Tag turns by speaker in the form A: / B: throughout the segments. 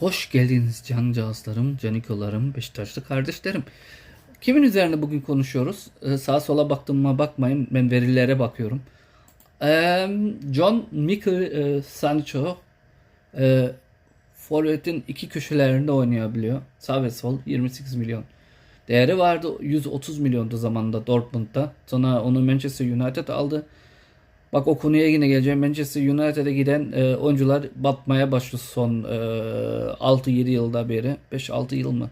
A: Hoş geldiniz cancağızlarım, canikolarım, Beşiktaşlı kardeşlerim. Kimin üzerine bugün konuşuyoruz? Ee, sağa sola baktığıma bakmayın, ben verilere bakıyorum. Ee, John Mikel e, Sancho e, Forvet'in iki köşelerinde oynayabiliyor. Sağ ve sol 28 milyon. Değeri vardı 130 milyondu zamanında Dortmund'da. Sonra onu Manchester United aldı. Bak o konuya yine geleceğim. Manchester United'e giden e, oyuncular batmaya başladı son e, 6-7 yılda beri. 5-6 yıl mı?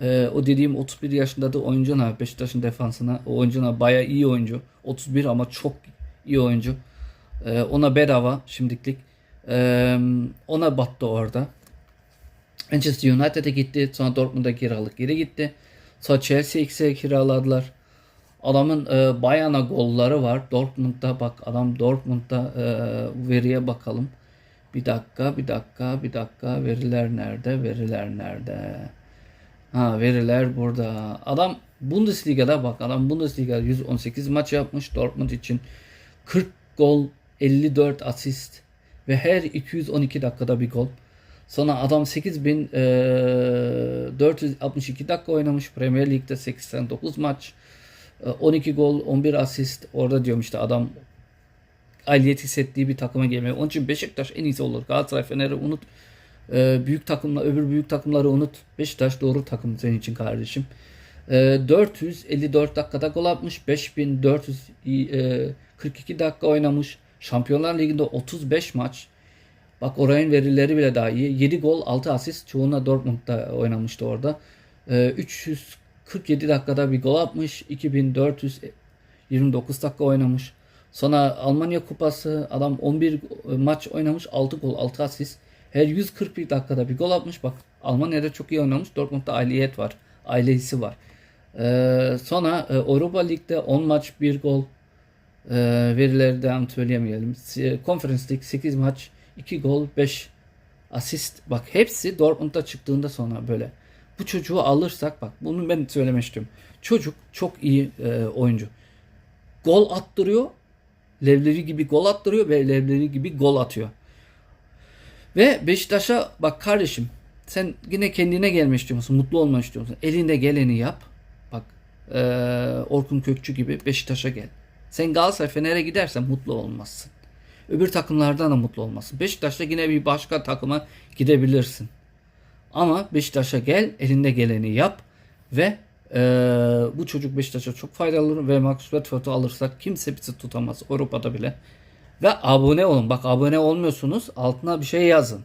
A: E, o dediğim 31 yaşında da oyuncuna Beşiktaş'ın defansına o oyuncuna baya iyi oyuncu. 31 ama çok iyi oyuncu. E, ona bedava şimdilik. E, ona battı orada. Manchester United'e gitti. Sonra Dortmund'a kiralık geri gitti. Sonra Chelsea X'e kiraladılar. Adamın e, bayana golları var. Dortmund'da bak adam Dortmund'da e, veriye bakalım. Bir dakika, bir dakika, bir dakika. Veriler nerede? Veriler nerede? Ha veriler burada. Adam Bundesliga'da bak adam Bundesliga'da 118 maç yapmış Dortmund için. 40 gol, 54 asist ve her 212 dakikada bir gol. Sonra adam 8462 dakika oynamış Premier Lig'de 89 maç. 12 gol, 11 asist. Orada diyorum işte adam aidiyet hissettiği bir takıma gelmiyor. Onun için Beşiktaş en iyisi olur. Galatasaray, Fener'i unut. Ee, büyük takımlar, öbür büyük takımları unut. Beşiktaş doğru takım senin için kardeşim. Ee, 454 dakikada gol atmış. 5442 dakika oynamış. Şampiyonlar Ligi'nde 35 maç. Bak Oray'ın verileri bile daha iyi. 7 gol, 6 asist. Çoğuna Dortmund'da oynamıştı orada. Ee, 347 dakikada bir gol atmış. 2429 dakika oynamış. Sonra Almanya Kupası adam 11 maç oynamış. 6 gol, 6 asist. Her 141 dakikada bir gol atmış. Bak Almanya'da çok iyi oynamış. Dortmund'da ailiyet var. Ailesi var. Ee, sonra e, Avrupa Lig'de 10 maç 1 gol. Ee, verileri devam söyleyemeyelim. Conference League 8 maç 2 gol 5 asist. Bak hepsi Dortmund'da çıktığında sonra böyle. Bu çocuğu alırsak bak bunu ben söylemek istiyorum. Çocuk çok iyi e, oyuncu. Gol attırıyor. Levleri gibi gol attırıyor ve levleri gibi gol atıyor. Ve Beşiktaş'a bak kardeşim sen yine kendine gelmek istiyorsun. Mutlu olmak istiyorsun. Elinde geleni yap. Bak e, Orkun Kökçü gibi Beşiktaş'a gel. Sen Galatasaray Fener'e gidersen mutlu olmazsın. Öbür takımlardan da mutlu olmazsın. Beşiktaş'ta yine bir başka takıma gidebilirsin. Ama Beşiktaş'a gel, elinde geleni yap ve e, bu çocuk Beşiktaş'a çok faydalı olur ve Max Rashford'u alırsak kimse bizi tutamaz Avrupa'da bile. Ve abone olun. Bak abone olmuyorsunuz. Altına bir şey yazın.